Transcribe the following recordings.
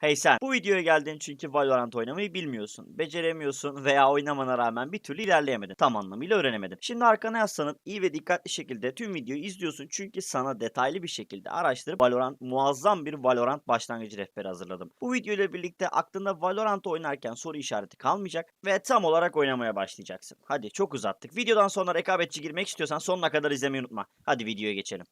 Hey sen bu videoya geldin çünkü Valorant oynamayı bilmiyorsun, beceremiyorsun veya oynamana rağmen bir türlü ilerleyemedin. Tam anlamıyla öğrenemedin. Şimdi arkana yaslanıp iyi ve dikkatli şekilde tüm videoyu izliyorsun çünkü sana detaylı bir şekilde araştırıp Valorant muazzam bir Valorant başlangıcı rehberi hazırladım. Bu video birlikte aklında Valorant oynarken soru işareti kalmayacak ve tam olarak oynamaya başlayacaksın. Hadi çok uzattık. Videodan sonra rekabetçi girmek istiyorsan sonuna kadar izlemeyi unutma. Hadi videoya geçelim.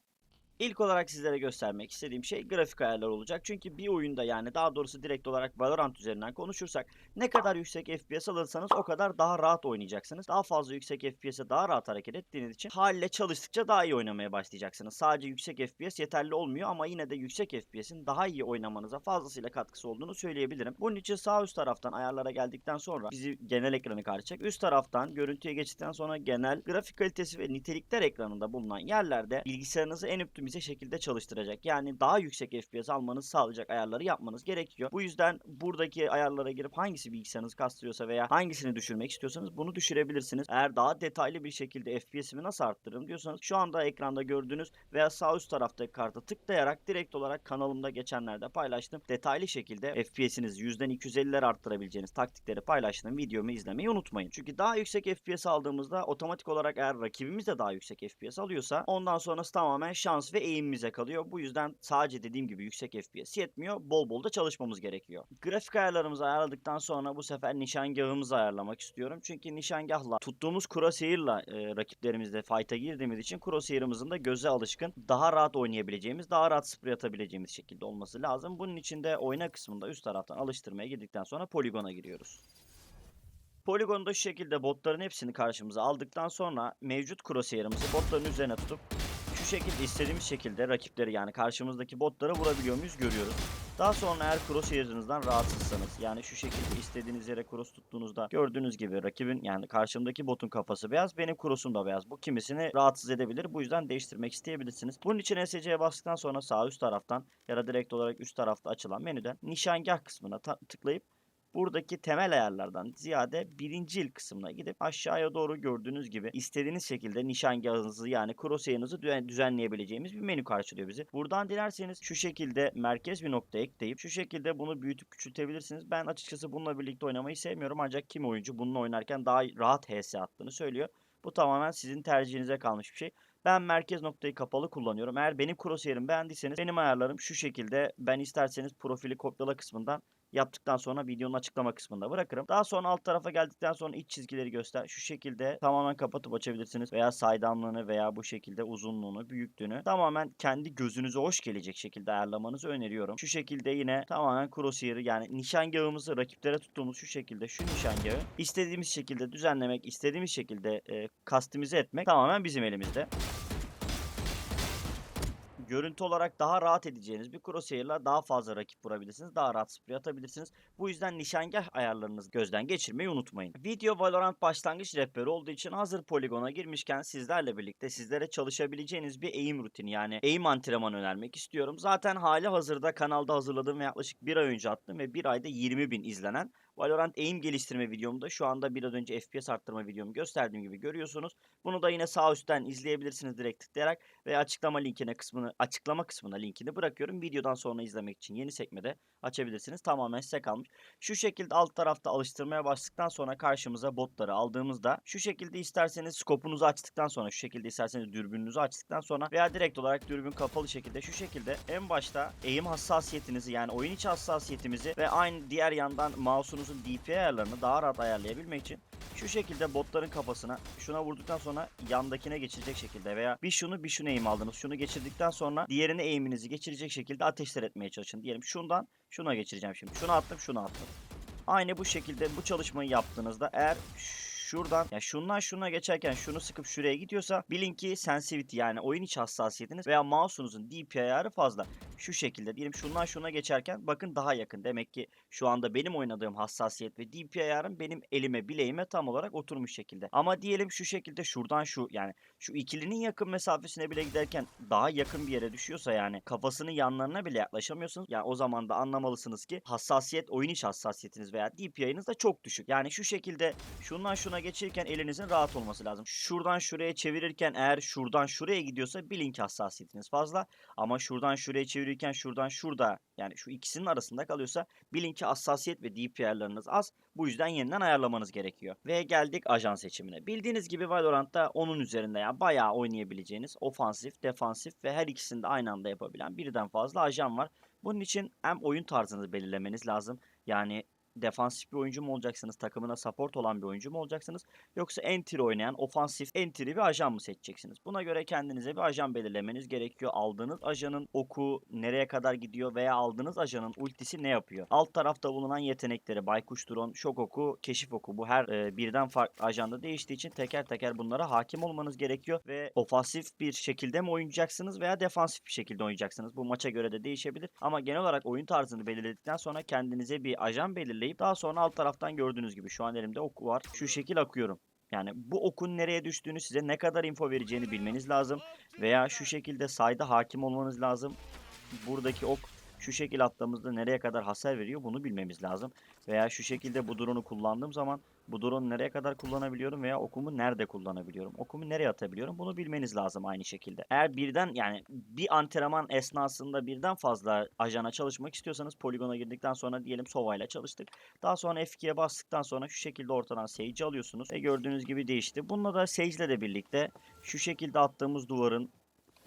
İlk olarak sizlere göstermek istediğim şey grafik ayarları olacak. Çünkü bir oyunda yani daha doğrusu direkt olarak Valorant üzerinden konuşursak ne kadar yüksek FPS alırsanız o kadar daha rahat oynayacaksınız. Daha fazla yüksek FPS'e daha rahat hareket ettiğiniz için haliyle çalıştıkça daha iyi oynamaya başlayacaksınız. Sadece yüksek FPS yeterli olmuyor ama yine de yüksek FPS'in daha iyi oynamanıza fazlasıyla katkısı olduğunu söyleyebilirim. Bunun için sağ üst taraftan ayarlara geldikten sonra bizi genel ekranı karşılayacak. Üst taraftan görüntüye geçtikten sonra genel grafik kalitesi ve nitelikler ekranında bulunan yerlerde bilgisayarınızı en optimize şekilde çalıştıracak. Yani daha yüksek FPS almanızı sağlayacak ayarları yapmanız gerekiyor. Bu yüzden buradaki ayarlara girip hangisi bilgisayarınız kastırıyorsa veya hangisini düşürmek istiyorsanız bunu düşürebilirsiniz. Eğer daha detaylı bir şekilde FPS'imi nasıl arttırırım diyorsanız şu anda ekranda gördüğünüz veya sağ üst taraftaki karta tıklayarak direkt olarak kanalımda geçenlerde paylaştım. Detaylı şekilde FPS'inizi yüzden 250'ler arttırabileceğiniz taktikleri paylaştığım videomu izlemeyi unutmayın. Çünkü daha yüksek FPS aldığımızda otomatik olarak eğer rakibimiz de daha yüksek FPS alıyorsa ondan sonrası tamamen şans ve eğimimize kalıyor. Bu yüzden sadece dediğim gibi yüksek FPS yetmiyor. Bol bol da çalışmamız gerekiyor. Grafik ayarlarımızı ayarladıktan sonra bu sefer nişangahımızı ayarlamak istiyorum. Çünkü nişangahla tuttuğumuz crosshair'la e, rakiplerimizle fight'a girdiğimiz için crosshair'ımızın da göze alışkın daha rahat oynayabileceğimiz, daha rahat sprey atabileceğimiz şekilde olması lazım. Bunun için de oyna kısmında üst taraftan alıştırmaya girdikten sonra poligona giriyoruz. Poligonda şu şekilde botların hepsini karşımıza aldıktan sonra mevcut crosshair'ımızı botların üzerine tutup şekilde istediğimiz şekilde rakipleri yani karşımızdaki botlara vurabiliyor muyuz görüyoruz. Daha sonra eğer crosshair'ınızdan rahatsızsanız yani şu şekilde istediğiniz yere cross tuttuğunuzda gördüğünüz gibi rakibin yani karşımdaki botun kafası beyaz benim cross'um da beyaz. Bu kimisini rahatsız edebilir. Bu yüzden değiştirmek isteyebilirsiniz. Bunun için SC'ye bastıktan sonra sağ üst taraftan ya da direkt olarak üst tarafta açılan menüden nişangah kısmına tıklayıp buradaki temel ayarlardan ziyade birincil kısmına gidip aşağıya doğru gördüğünüz gibi istediğiniz şekilde nişangahınızı yani crosshair'ınızı düzen- düzenleyebileceğimiz bir menü karşılıyor bizi. Buradan dilerseniz şu şekilde merkez bir nokta ekleyip şu şekilde bunu büyütüp küçültebilirsiniz. Ben açıkçası bununla birlikte oynamayı sevmiyorum ancak kim oyuncu bununla oynarken daha rahat HS attığını söylüyor. Bu tamamen sizin tercihinize kalmış bir şey. Ben merkez noktayı kapalı kullanıyorum. Eğer benim crosshair'imi beğendiyseniz benim ayarlarım şu şekilde. Ben isterseniz profili kopyala kısmından yaptıktan sonra videonun açıklama kısmında bırakırım. Daha sonra alt tarafa geldikten sonra iç çizgileri göster. Şu şekilde tamamen kapatıp açabilirsiniz. Veya saydamlığını veya bu şekilde uzunluğunu, büyüklüğünü tamamen kendi gözünüze hoş gelecek şekilde ayarlamanızı öneriyorum. Şu şekilde yine tamamen crosshair'ı yani nişangahımızı rakiplere tuttuğumuz şu şekilde şu nişangahı istediğimiz şekilde düzenlemek, istediğimiz şekilde e, kastimize etmek tamamen bizim elimizde görüntü olarak daha rahat edeceğiniz bir crosshair'la daha fazla rakip vurabilirsiniz. Daha rahat sprey atabilirsiniz. Bu yüzden nişangah ayarlarınızı gözden geçirmeyi unutmayın. Video Valorant başlangıç rehberi olduğu için hazır poligona girmişken sizlerle birlikte sizlere çalışabileceğiniz bir eğim rutini yani eğim antrenmanı önermek istiyorum. Zaten hali hazırda kanalda hazırladığım ve yaklaşık bir ay önce attım ve bir ayda 20 bin izlenen Valorant eğim geliştirme videomda şu anda biraz önce FPS arttırma videomu gösterdiğim gibi görüyorsunuz. Bunu da yine sağ üstten izleyebilirsiniz direkt tıklayarak ve açıklama linkine kısmını açıklama kısmına linkini bırakıyorum. Videodan sonra izlemek için yeni sekmede açabilirsiniz. Tamamen size kalmış. Şu şekilde alt tarafta alıştırmaya başladıktan sonra karşımıza botları aldığımızda şu şekilde isterseniz skopunuzu açtıktan sonra şu şekilde isterseniz dürbününüzü açtıktan sonra veya direkt olarak dürbün kapalı şekilde şu şekilde en başta eğim hassasiyetinizi yani oyun içi hassasiyetimizi ve aynı diğer yandan mouse'unuzun DPI ayarlarını daha rahat ayarlayabilmek için şu şekilde botların kafasına şuna vurduktan sonra yandakine geçirecek şekilde veya bir şunu bir şunu eğim aldınız. Şunu geçirdikten sonra diğerine eğiminizi geçirecek şekilde ateşler etmeye çalışın. Diyelim şundan şuna geçireceğim şimdi. Şunu attım şunu attım. Aynı bu şekilde bu çalışmayı yaptığınızda eğer şuradan ya şundan şuna geçerken şunu sıkıp şuraya gidiyorsa bilin ki sensitivity yani oyun içi hassasiyetiniz veya mouse'unuzun DPI ayarı fazla. Şu şekilde diyelim şundan şuna geçerken bakın daha yakın. Demek ki şu anda benim oynadığım hassasiyet ve DPI ayarım benim elime bileğime tam olarak oturmuş şekilde. Ama diyelim şu şekilde şuradan şu yani şu ikilinin yakın mesafesine bile giderken daha yakın bir yere düşüyorsa yani kafasının yanlarına bile yaklaşamıyorsunuz. Yani o zaman da anlamalısınız ki hassasiyet oyun içi hassasiyetiniz veya DPI'niz de çok düşük. Yani şu şekilde şundan şuna pozisyona geçirirken elinizin rahat olması lazım. Şuradan şuraya çevirirken eğer şuradan şuraya gidiyorsa bilin ki hassasiyetiniz fazla. Ama şuradan şuraya çevirirken şuradan şurada yani şu ikisinin arasında kalıyorsa bilin ki hassasiyet ve DPR'larınız az. Bu yüzden yeniden ayarlamanız gerekiyor. Ve geldik ajan seçimine. Bildiğiniz gibi Valorant'ta onun üzerinde yani bayağı oynayabileceğiniz ofansif, defansif ve her ikisini de aynı anda yapabilen birden fazla ajan var. Bunun için hem oyun tarzını belirlemeniz lazım. Yani defansif bir oyuncu mu olacaksınız, takımına support olan bir oyuncu mu olacaksınız yoksa entry oynayan ofansif entry bir ajan mı seçeceksiniz? Buna göre kendinize bir ajan belirlemeniz gerekiyor. Aldığınız ajanın oku nereye kadar gidiyor veya aldığınız ajanın ultisi ne yapıyor? Alt tarafta bulunan yetenekleri baykuş drone, şok oku, keşif oku bu her e, birden farklı ajanda değiştiği için teker teker bunlara hakim olmanız gerekiyor ve ofansif bir şekilde mi oynayacaksınız veya defansif bir şekilde oynayacaksınız? Bu maça göre de değişebilir ama genel olarak oyun tarzını belirledikten sonra kendinize bir ajan belirleyip daha sonra alt taraftan gördüğünüz gibi şu an elimde oku var. Şu şekil akıyorum. Yani bu okun nereye düştüğünü size ne kadar info vereceğini bilmeniz lazım. Veya şu şekilde sayda hakim olmanız lazım. Buradaki ok şu şekil attığımızda nereye kadar hasar veriyor bunu bilmemiz lazım. Veya şu şekilde bu drone'u kullandığım zaman bu drone'u nereye kadar kullanabiliyorum veya okumu nerede kullanabiliyorum? Okumu nereye atabiliyorum? Bunu bilmeniz lazım aynı şekilde. Eğer birden yani bir antrenman esnasında birden fazla ajana çalışmak istiyorsanız poligona girdikten sonra diyelim Sova ile çalıştık. Daha sonra F2'ye bastıktan sonra şu şekilde ortadan Sage alıyorsunuz. Ve gördüğünüz gibi değişti. Bununla da Sage ile de birlikte şu şekilde attığımız duvarın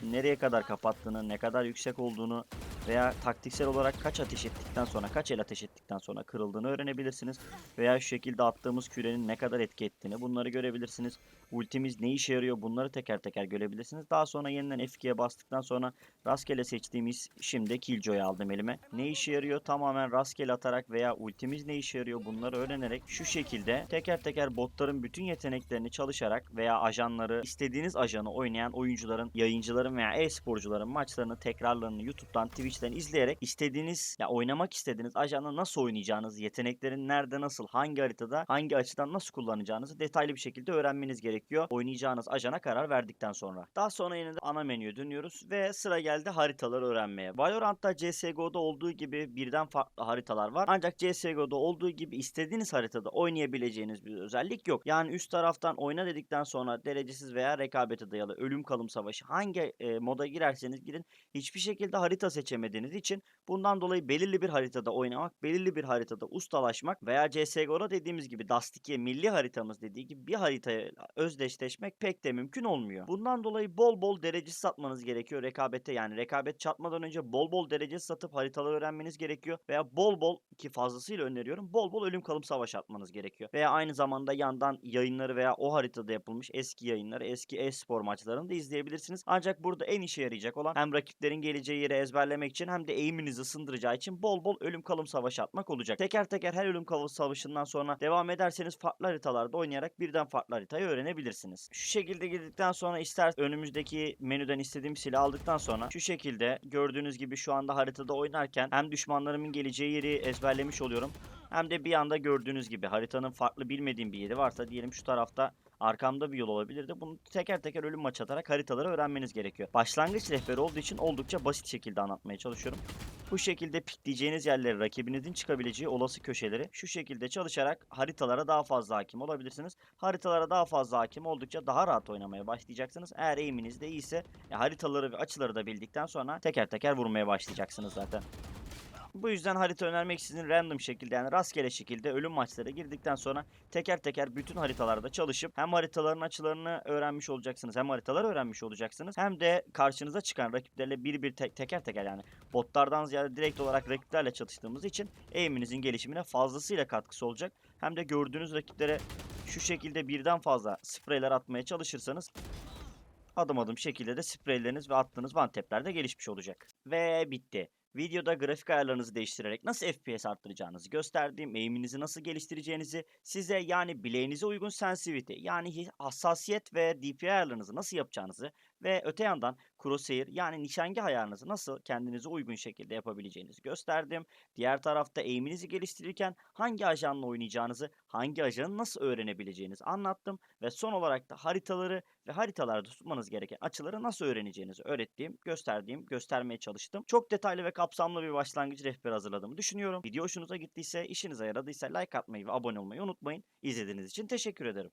nereye kadar kapattığını, ne kadar yüksek olduğunu veya taktiksel olarak kaç ateş ettikten sonra, kaç el ateş ettikten sonra kırıldığını öğrenebilirsiniz. Veya şu şekilde attığımız kürenin ne kadar etki ettiğini bunları görebilirsiniz. Ultimiz ne işe yarıyor bunları teker teker görebilirsiniz. Daha sonra yeniden F2'ye bastıktan sonra rastgele seçtiğimiz şimdi Killjoy'u aldım elime. Ne işe yarıyor tamamen rastgele atarak veya ultimiz ne işe yarıyor bunları öğrenerek şu şekilde teker teker botların bütün yeteneklerini çalışarak veya ajanları istediğiniz ajanı oynayan oyuncuların, yayıncıların veya e-sporcuların maçlarını tekrarlarını YouTube'dan, Twitch'ten izleyerek istediğiniz ya oynamak istediğiniz ajanla nasıl oynayacağınızı, yeteneklerin nerede nasıl, hangi haritada, hangi açıdan nasıl kullanacağınızı detaylı bir şekilde öğrenmeniz gerekiyor. Oynayacağınız ajana karar verdikten sonra. Daha sonra yine de ana menüye dönüyoruz ve sıra geldi haritaları öğrenmeye. Valorant'ta CSGO'da olduğu gibi birden farklı haritalar var. Ancak CSGO'da olduğu gibi istediğiniz haritada oynayabileceğiniz bir özellik yok. Yani üst taraftan oyna dedikten sonra derecesiz veya rekabete dayalı ölüm kalım savaşı hangi e, moda girerseniz girin hiçbir şekilde harita seçemediğiniz için bundan dolayı belirli bir haritada oynamak, belirli bir haritada ustalaşmak veya CSGO'da dediğimiz gibi Dust 2 milli haritamız dediği gibi bir haritaya özdeşleşmek pek de mümkün olmuyor. Bundan dolayı bol bol derecesi satmanız gerekiyor rekabete yani rekabet çatmadan önce bol bol derecesi satıp haritaları öğrenmeniz gerekiyor veya bol bol ki fazlasıyla öneriyorum bol bol ölüm kalım savaş atmanız gerekiyor. Veya aynı zamanda yandan yayınları veya o haritada yapılmış eski yayınları, eski e-spor maçlarını da izleyebilirsiniz. Ancak burada en işe yarayacak olan hem rakiplerin geleceği yeri ezberlemek için hem de eğiminizi ısındıracağı için bol bol ölüm kalım savaşı atmak olacak. Teker teker her ölüm kalım savaşından sonra devam ederseniz farklı haritalarda oynayarak birden farklı haritayı öğrenebilirsiniz. Şu şekilde girdikten sonra ister önümüzdeki menüden istediğim silah aldıktan sonra şu şekilde gördüğünüz gibi şu anda haritada oynarken hem düşmanlarımın geleceği yeri ezberlemiş oluyorum hem de bir anda gördüğünüz gibi haritanın farklı bilmediğim bir yeri varsa diyelim şu tarafta arkamda bir yol olabilirdi. Bunu teker teker ölüm maç atarak haritaları öğrenmeniz gerekiyor. Başlangıç rehberi olduğu için oldukça basit şekilde anlatmaya çalışıyorum. Bu şekilde pikleyeceğiniz yerleri, rakibinizin çıkabileceği olası köşeleri şu şekilde çalışarak haritalara daha fazla hakim olabilirsiniz. Haritalara daha fazla hakim oldukça daha rahat oynamaya başlayacaksınız. Eğer eğiminiz de iyiyse ya haritaları ve açıları da bildikten sonra teker teker vurmaya başlayacaksınız zaten. Bu yüzden harita önermek sizin random şekilde yani rastgele şekilde ölüm maçlara girdikten sonra teker teker bütün haritalarda çalışıp hem haritaların açılarını öğrenmiş olacaksınız hem haritaları öğrenmiş olacaksınız hem de karşınıza çıkan rakiplerle bir bir te- teker teker yani botlardan ziyade direkt olarak rakiplerle çatıştığımız için aim'inizin gelişimine fazlasıyla katkısı olacak. Hem de gördüğünüz rakiplere şu şekilde birden fazla spreyler atmaya çalışırsanız adım adım şekilde de spreyleriniz ve attığınız one tap'ler de gelişmiş olacak. Ve bitti. Videoda grafik ayarlarınızı değiştirerek nasıl FPS arttıracağınızı gösterdiğim, aim'inizi nasıl geliştireceğinizi, size yani bileğinize uygun sensitivity yani hassasiyet ve DPI ayarlarınızı nasıl yapacağınızı Ve öte yandan crosshair yani nişangah ayarınızı nasıl kendinize uygun şekilde yapabileceğinizi gösterdim. Diğer tarafta aim'inizi geliştirirken hangi ajanla oynayacağınızı, hangi ajanı nasıl öğrenebileceğinizi anlattım. Ve son olarak da haritaları ve haritalarda tutmanız gereken açıları nasıl öğreneceğinizi öğrettiğim, gösterdiğim, göstermeye çalıştım. Çok detaylı ve kapsamlı bir başlangıç rehberi hazırladığımı düşünüyorum. Video hoşunuza gittiyse, işinize yaradıysa like atmayı ve abone olmayı unutmayın. İzlediğiniz için teşekkür ederim.